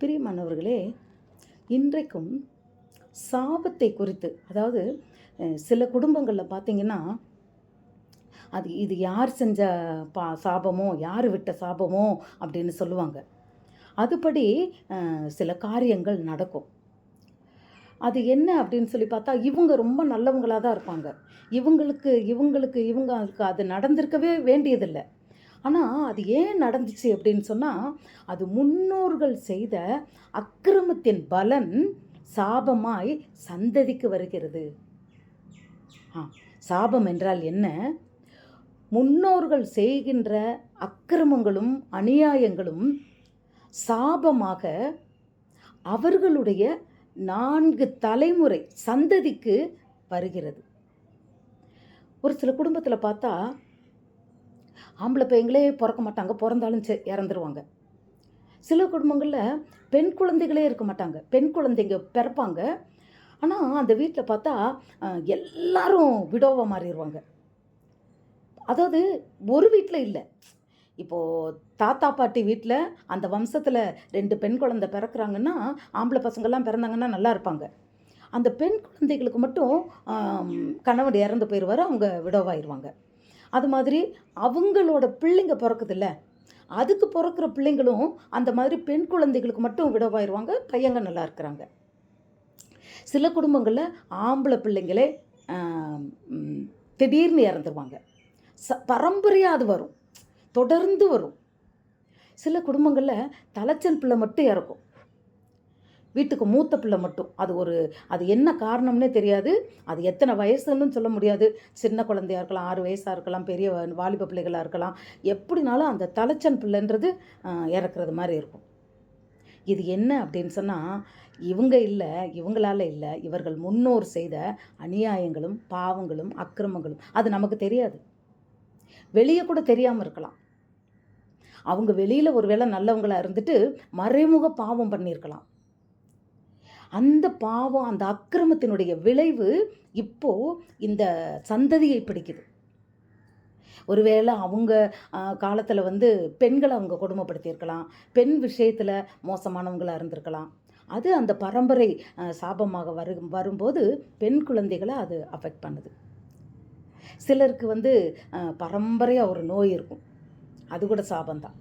பிரியமானவர்களே இன்றைக்கும் சாபத்தை குறித்து அதாவது சில குடும்பங்களில் பார்த்தீங்கன்னா அது இது யார் செஞ்ச பா சாபமோ யார் விட்ட சாபமோ அப்படின்னு சொல்லுவாங்க. அதுபடி சில காரியங்கள் நடக்கும். அது என்ன அப்படின்னு சொல்லி பார்த்தா இவங்க ரொம்ப நல்லவங்களாக தான் இருப்பாங்க. இவங்களுக்கு இவங்களுக்கு இவங்களுக்கு அது நடந்திருக்கவே வேண்டியதில்லை. ஆனால் அது ஏன் நடந்துச்சு அப்படின்னு சொன்னால் அது முன்னோர்கள் செய்த அக்கிரமத்தின் பலன் சாபமாய் சந்ததிக்கு வருகிறது. ஆ சாபம் என்றால் என்ன? முன்னோர்கள் செய்கின்ற அக்கிரமங்களும் அநியாயங்களும் சாபமாக அவர்களுடைய நான்கு தலைமுறை சந்ததிக்கு வருகிறது. ஒரு சில குடும்பத்தில் பார்த்தா ஆம்பளை பையங்களே பிறக்க மாட்டாங்க பிறந்தாலும் சரி இறந்துருவாங்க. சில குடும்பங்களில் பெண் குழந்தைகளே இருக்க மாட்டாங்க. பெண் குழந்தைங்க பிறப்பாங்க. ஆனால் அந்த வீட்டில் பார்த்தா எல்லாரும் விடோவாக மாறிடுவாங்க அதாவது ஒரு வீட்டில் இல்லை. இப்போது தாத்தா பாட்டி வீட்டில் அந்த வம்சத்தில் ரெண்டு பெண் குழந்தை பிறக்கிறாங்கன்னா ஆம்பளை பசங்கள்லாம் பிறந்தாங்கன்னா நல்லா இருப்பாங்க. அந்த பெண் குழந்தைகளுக்கு மட்டும் கணவன் இறந்து போயிடுவார் அவங்க விடோவாயிருவாங்க. அது மாதிரி அவங்களோட பிள்ளைங்க பிறக்குதுல்ல. அதுக்கு பிறக்கிற பிள்ளைங்களும் அந்த மாதிரி பெண் குழந்தைகளுக்கு மட்டும் விடவாயிருவாங்க பையங்க நல்லா இருக்கிறாங்க. சில குடும்பங்களில் ஆம்பளை பிள்ளைங்களே திடீர்னு இறந்துருவாங்க. ச பரம்பரையாக அது வரும் தொடர்ந்து வரும். சில குடும்பங்களில் தலைச்சல் பிள்ளை மட்டும் இறக்கும். வீட்டுக்கு மூத்த பிள்ளை மட்டும். அது ஒரு அது என்ன காரணம்னே தெரியாது. அது எத்தனை வயசுன்னு சொல்ல முடியாது. சின்ன குழந்தையா இருக்கலாம் ஆறு வயசாக இருக்கலாம் பெரிய வாலிப பிள்ளைகளாக இருக்கலாம். எப்படினாலும் அந்த தலைச்சன் பிள்ளைன்றது இறக்குறது மாதிரி இருக்கும். இது என்ன அப்படின்னு சொன்னால் இவங்க இல்லை இவங்களால இல்லை இவர்கள் முன்னோர் செய்த அநியாயங்களும் பாவங்களும் அக்கிரமங்களும். அது நமக்கு தெரியாது. வெளியே கூட தெரியாமல் இருக்கலாம். அவங்க வெளியில் ஒருவேளை நல்லவங்களாக இருந்துட்டு மறைமுக பாவம் பண்ணியிருக்கலாம். அந்த பாவம் அந்த அக்கிரமத்தினுடைய விளைவு இப்போ இந்த சந்ததியை பிடிக்குது. ஒருவேளை அவங்க காலத்தில் வந்து பெண்களை அவங்க கொடுமைப்படுத்தியிருக்கலாம். பெண் விஷயத்தில் மோசமானவங்களாக இருந்திருக்கலாம். அது அந்த பரம்பரை சாபமாக வரு வரும்போது பெண் குழந்தைகளை அது அஃபெக்ட் பண்ணுது. சிலருக்கு வந்து பரம்பரையாக ஒரு நோய் இருக்கும். அது கூட சாபம்தான்.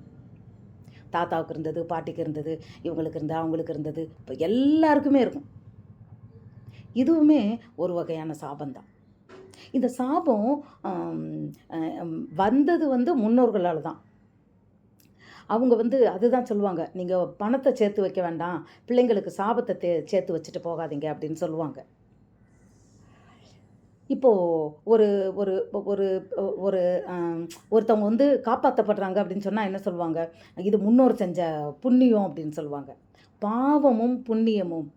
தாத்தாவுக்கு இருந்தது பாட்டிக்கு இருந்தது இவங்களுக்கு இருந்தது அவங்களுக்கு இருந்தது. இப்போ எல்லாருக்குமே இருக்கும். இதுவுமே ஒரு வகையான சாபந்தான் இந்த சாபம் வந்தது வந்து முன்னோர்களால் தான். அவங்க வந்து அதுதான் சொல்லுவாங்க. நீங்கள் பணத்தை சேர்த்து வைக்க வேண்டாம். பிள்ளைங்களுக்கு சாபத்தை தே சேர்த்து வச்சுட்டு போகாதீங்க அப்படின்னு சொல்லுவாங்க. இப்போது ஒரு ஒரு ஒரு ஒரு ஒருத்தவங்க வந்து காப்பாற்றப்படுறாங்க அப்படின்னு சொன்னால் என்ன சொல்லுவாங்க? இது முன்னோர் செஞ்ச புண்ணியம் அப்படின்னு சொல்லுவாங்க. பாவமும் புண்ணியமும்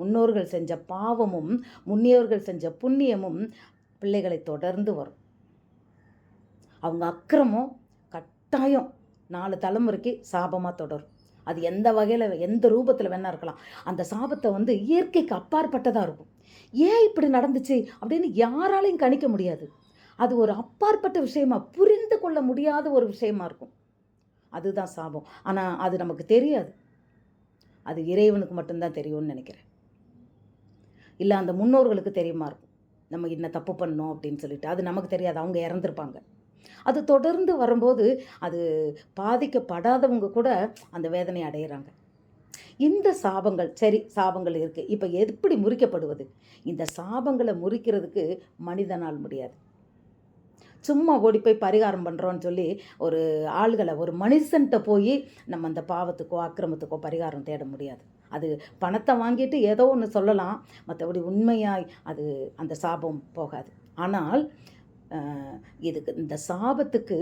முன்னோர்கள் செஞ்ச பாவமும் முன்னியோர்கள் செஞ்ச புண்ணியமும் பிள்ளைகளை தொடர்ந்து வரும். அவங்க அக்கிரமம் கட்டாயம் நாலு தலைமுறைக்கு சாபமாக தொடரும். அது எந்த வகையில் எந்த ரூபத்தில் வேணால் இருக்கலாம். அந்த சாபத்தை வந்து இயற்கைக்கு அப்பாற்பட்டதாக இருக்கும். ஏன் இப்படி நடந்துச்சு அப்படின்னு யாராலையும் கணிக்க முடியாது. அது ஒரு அப்பாற்பட்ட விஷயமா புரிந்து கொள்ள முடியாத ஒரு விஷயமா இருக்கும். அதுதான் சாபம். ஆனால் அது நமக்கு தெரியாது. அது இறைவனுக்கு மட்டும்தான் தெரியும்னு நினைக்கிறேன். இல்லை அந்த முன்னோர்களுக்கு தெரியுமா இருக்கும். நம்ம என்ன தப்பு பண்ணோம் அப்படின்னு சொல்லிட்டு. அது நமக்கு தெரியாது. அவங்க இறந்துருப்பாங்க. அது தொடர்ந்து வரும்போது அது பாதிக்கப்படாதவங்க கூட அந்த வேதனை அடையிறாங்க. இந்த சாபங்கள் சரி சாபங்கள் இருக்குது இப்போ எப்படி முறிக்கப்படுவது? இந்த சாபங்களை முறிக்கிறதுக்கு மனிதனால் முடியாது. சும்மா ஓடி போய் பரிகாரம் பண்ணுறோன்னு சொல்லி ஒரு ஆள்களை ஒரு மனுஷன்கிட்ட போய் நம்ம அந்த பாவத்துக்கோ அக்கிரமத்துக்கோ பரிகாரம் தேட முடியாது. அது பணத்தை வாங்கிட்டு ஏதோ ஒன்று சொல்லலாம். மற்றபடி உண்மையாய் அது அந்த சாபம் போகாது. ஆனால் இதுக்கு இந்த சாபத்துக்கு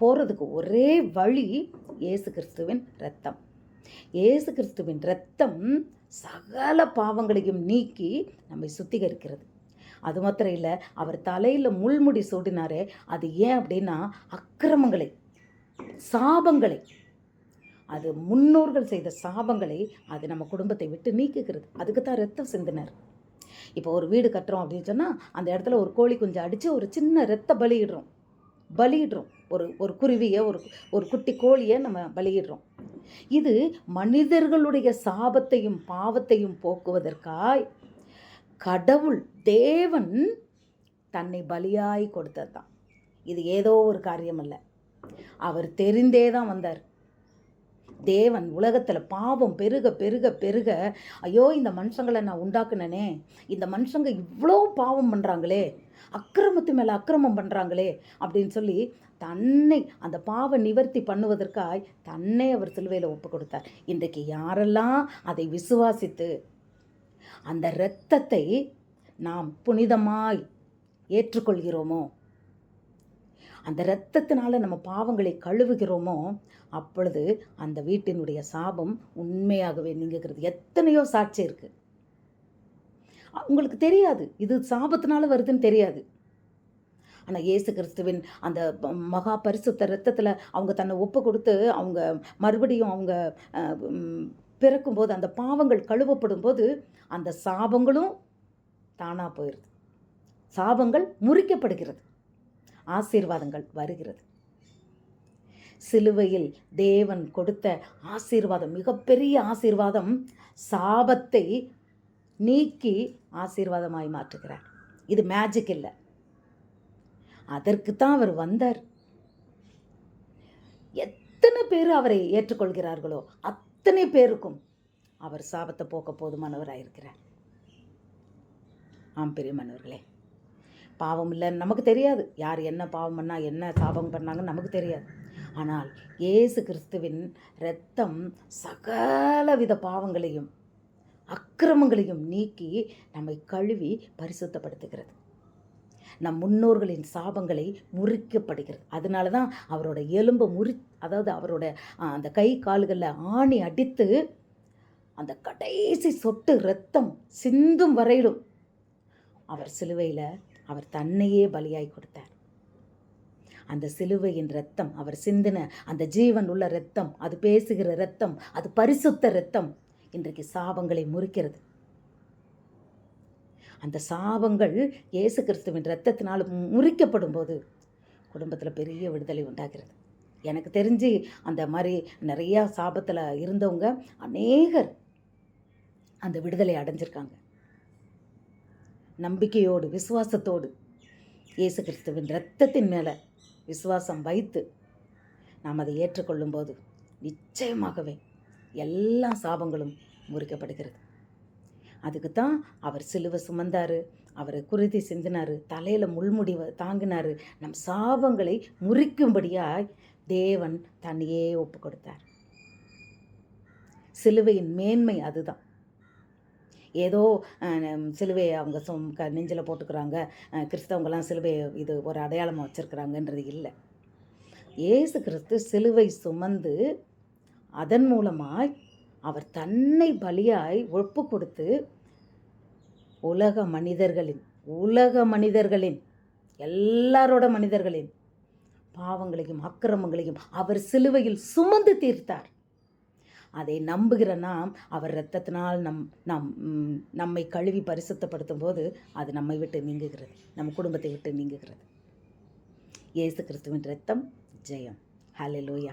போகிறதுக்கு ஒரே வழி இயேசு கிறிஸ்துவின் ரத்தம் இயேசு கிறிஸ்துவின் ரத்தம் சகல பாவங்களையும் நீக்கி நம்மை சுத்திகரிக்கிறது. அது மாத்திரம் இல்லை அவர் தலையில் முள்முடி சூடினாரே அது ஏன் அப்படின்னா அக்கிரமங்களை சாபங்களை அது முன்னோர்கள் செய்த சாபங்களை அது நம்ம குடும்பத்தை விட்டு நீக்குகிறது. அதுக்கு தான் ரத்தம் சிந்தினார். இப்போ ஒரு வீடு கட்டுறோம் அப்படின்னு சொன்னால் அந்த இடத்துல ஒரு கோழி குஞ்சு அடித்து ஒரு சின்ன ரத்த பலியிடுறோம். பலியிடுறோம். ஒரு ஒரு குருவியை ஒரு ஒரு குட்டி கோழியை நம்ம பலியிடுறோம். இது மனிதர்களுடைய சாபத்தையும் பாவத்தையும் போக்குவதற்காய் கடவுள் தேவன் தன்னை பலியாய் கொடுத்தது தான் இது ஏதோ ஒரு காரியம் அல்ல அவர் தெரிந்தே தான் வந்தார். தேவன் உலகத்தில் பாவம் பெருக பெருக பெருக. ஐயோ இந்த மனுஷங்களை நான் உண்டாக்குனனே. இந்த மனுஷங்க இவ்வளோ பாவம் பண்ணுறாங்களே அக்கிரமத்து மேலே அக்கிரமம் பண்ணுறாங்களே அப்படின்னு சொல்லி தன்னை அந்த பாவ நிவர்த்தி பண்ணுவதற்காய் தன்னை அவர் சிலுவையில் ஒப்பு கொடுத்தார். இன்றைக்கு யாரெல்லாம் அதை விசுவாசித்து அந்த இரத்தத்தை நாம் புனிதமாய் ஏற்றுக்கொள்கிறோமோ அந்த இரத்தத்தினால நம்ம பாவங்களை கழுவுகிறோமோ அப்பொழுது அந்த வீட்டினுடைய சாபம் உண்மையாகவே நீங்குகிறது. எத்தனையோ சாட்சி இருக்கு. உங்களுக்கு தெரியாது. இது சாபத்தினால வருதுன்னு தெரியாது. ஆனால் இயேசு கிறிஸ்துவின் அந்த மகா பரிசுத்த ரத்தத்தில் அவங்க தன்னை ஒப்பு கொடுத்து அவங்க மறுபடியும் அவங்க பிறக்கும்போது அந்த பாவங்கள் கழுவப்படும் போது அந்த சாபங்களும் தானாக போயிடுது சாபங்கள் முறிக்கப்படுகிறது. ஆசீர்வாதங்கள் வருகிறது. சிலுவையில் தேவன் கொடுத்த ஆசீர்வாதம் மிகப்பெரிய ஆசீர்வாதம் சாபத்தை நீக்கி ஆசீர்வாதமாய் மாற்றுகிறார். இது மேஜிக் இல்லை. அதற்கு தான் அவர் வந்தார். எத்தனை பேர் அவரை ஏற்றுக்கொள்கிறார்களோ அத்தனை பேருக்கும் அவர் சாபத்தை போக்க போதுமானவராயிருக்கிறார். ஆம் பெரியமானவர்களே. பாவம் இல்லைன்னு நமக்கு தெரியாது. யார் என்ன பாவம் பண்ணால் என்ன சாபம் பண்ணாங்கன்னு நமக்கு தெரியாது. ஆனால் இயேசு கிறிஸ்துவின் இரத்தம் சகலவித பாவங்களையும் அக்கிரமங்களையும் நீக்கி நம்மை கழுவி பரிசுத்தப்படுத்துகிறது. நம் முன்னோர்களின் சாபங்களை முறிக்கப்படுகிறது. அதனால தான் அவரோட எலும்பை முறி அதாவது அவரோட அந்த கை கால்களில் ஆணி அடித்து அந்த கடைசி சொட்டு ரத்தம் சிந்தும் வரையிலும் அவர் சிலுவையில் அவர் தன்னையே பலியாய் கொடுத்தார். அந்த சிலுவையின் ரத்தம் அவர் சிந்தின அந்த ஜீவன் உள்ள ரத்தம் அது பேசுகிற ரத்தம் அது பரிசுத்த ரத்தம் இன்றைக்கு சாபங்களை முறிக்கிறது. அந்த சாபங்கள் இயேசு கிறிஸ்துவின் ரத்தத்தினால் முறிக்கப்படும் போது குடும்பத்தில் பெரிய விடுதலை உண்டாகிறது. எனக்கு தெரிஞ்சு அந்த மாதிரி நிறையா சாபத்தில் இருந்தவங்க அநேகர் அந்த விடுதலை அடைஞ்சிருக்காங்க. நம்பிக்கையோடு விசுவாசத்தோடு இயேசு கிறிஸ்துவின் இரத்தத்தின் மேலே விசுவாசம் வைத்து நாம் அதை ஏற்றுக்கொள்ளும்போது நிச்சயமாகவே எல்லா சாபங்களும் முறிக்கப்படுகிறது. அதுக்கு தான் அவர் சிலுவை சுமந்தார் அவரை குருதி சிந்தினார் தலையில் முள்முடிவை தாங்கினார். நம் சாபங்களை முறிக்கும்படியாய் தேவன் தன்னையே ஒப்பு கொடுத்தார் சிலுவையின் மேன்மை அதுதான். ஏதோ சிலுவையை அவங்க சொம் க நெஞ்சில் போட்டுக்கிறாங்க. கிறிஸ்தவங்கள்லாம் சிலுவையை இது ஒரு அடையாளமாக வச்சுருக்கிறாங்கன்றது இல்லை. இயேசு கிறிஸ்து சிலுவை சுமந்து அதன் மூலமாய் அவர் தன்னை பலியாய் ஒப்பு கொடுத்து உலக மனிதர்களின் உலக மனிதர்களின் எல்லாரோட மனிதர்களின் பாவங்களையும் அக்கிரமங்களையும் அவர் சிலுவையில் சுமந்து தீர்த்தார். அதை நம்புகிற நாம் அவர் இரத்தத்தினால் நம் நம் நம்மை கழுவி பரிசுத்தப்படுத்தும் போது அது நம்மை விட்டு நீங்குகிறது. நம்ம குடும்பத்தை விட்டு நீங்குகிறது. இயேசு கிறிஸ்துவின் ரத்தம் ஜெயம். ஹalleluya